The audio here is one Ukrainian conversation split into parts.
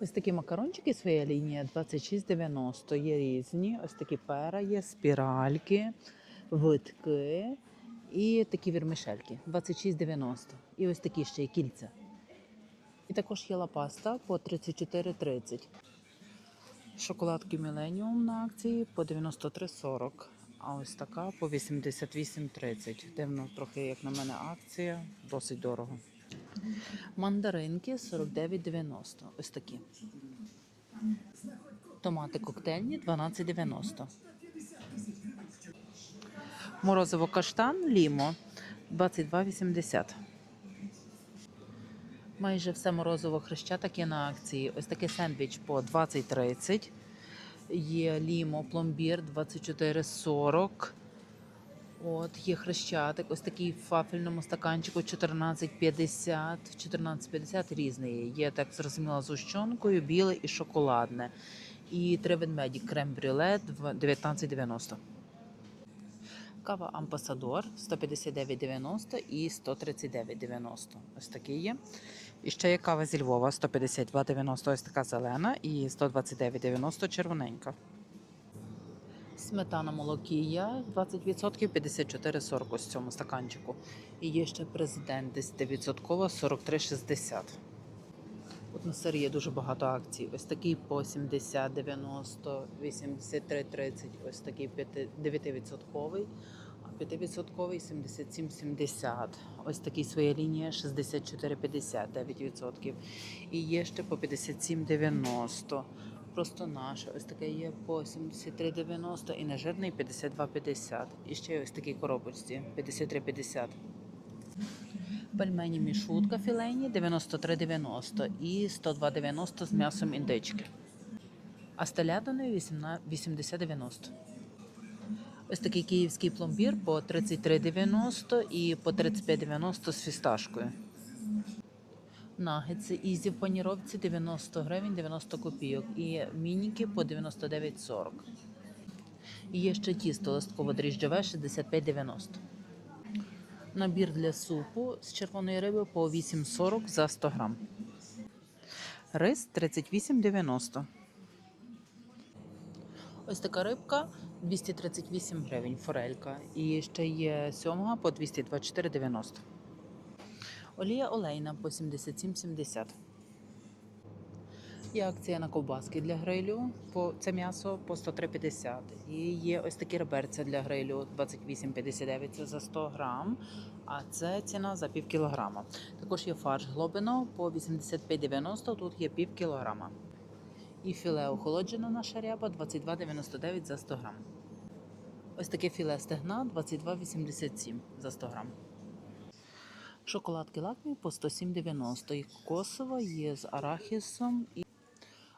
Ось такі макарончики своя лінія 26,90. Є різні. Ось такі пера є, спіральки, витки і такі вірмішельки 26,90. І ось такі ще є кільця. І також є лапаста по 34,30. Шоколадки Millennium на акції по 93,40. А ось така по 88,30. Дивно, трохи, як на мене, акція, досить дорого. Мандаринки 49,90. Ось такі. Томати коктейльні 12,90. Морозиво каштан лімо 22,80. Майже все морозиво хрещатик є на акції. Ось такий сендвіч по 20,30. Є лімо, пломбір 24,40. От, є хрещатик, ось такий в вафельному стаканчику 14,50. 14,50 різний. є. Так зрозуміло, з ущонкою, біле і шоколадне. І три ведмеді крем-брюле 19,90. Кава Амбасадор 159,90 і 139,90. Ось такий є. І ще є кава зі Львова 152,90 ось така зелена і 129,90 червоненька. Сметана молокія 20% 54,40 ось цьому стаканчику. І є ще президент 10% 43,60. От на сир є дуже багато акцій. Ось такий по 70, 90, 83,30, ось такий 9%, а 5% 77,70. Ось такий своя лінія 64,50, 9%. І є ще по 57,90. Просто наше. Ось таке є по 73,90 і нежирний 52,50. І ще ось такі коробочці 53,50. Пельмені мішутка філейні 93,90 і 102,90 з м'ясом індички. А з телятиною 80,90. Ось такий київський пломбір по 33,90 і по 35,90 з фісташкою. Нагетси ізі в паніровці 90 гривень 90 копійок і мініки по 99,40. І є ще тісто листково дріжджове 65,90. Набір для супу з червоної риби по 8,40 за 100 грам. Рис 38,90. Ось така рибка 238 гривень, форелька. І ще є сьомга по 224,90. Олія олейна по 77,70. Є акція на ковбаски для грилю. Це м'ясо по 103,50. І є ось такі реберця для грилю 28,59 це за 100 грам. А це ціна за пів кілограма. Також є фарш глобино по 85,90, тут є пів кілограма. І філе охолоджена наша ряба 22,99 за 100 грам. Ось таке філе стегна 22,87 за 100 грам. Шоколадки лакмі по 107,90. І кокосова є з арахісом. І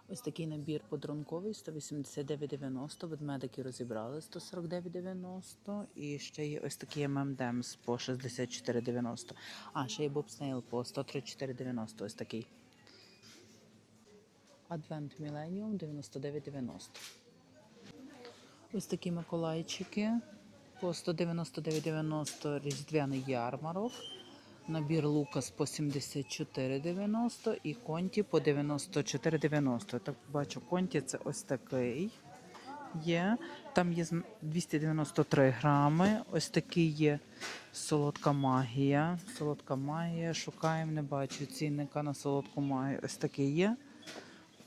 ось такий набір подарунковий 189,90. Ведмедики розібрали 149,90. І ще є ось такий ММДМС по 64,90. А, ще є Бобснейл по 134,90. Ось такий. Advent Millennium 99,90. Ось такі Миколайчики по 199,90 різдвяний ярмарок. Набір Лукас по 74,90 і конті по 94,90. Так бачу, конті це ось такий. Є. Там є 293 грами. Ось такий є солодка магія. Солодка магія. Шукаємо, не бачу цінника на солодку магію. Ось такий є.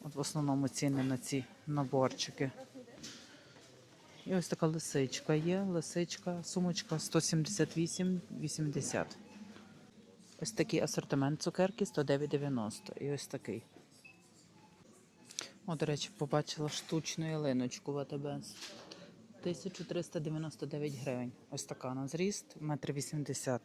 От в основному ціни на ці наборчики. І ось така лисичка є. Лисичка, сумочка 178,80. Ось такий асортимент цукерки 109,90. І ось такий. О, до речі, побачила штучну ялиночку в АТБ. 1399 гривень. Ось така на зріст, 1,80 м.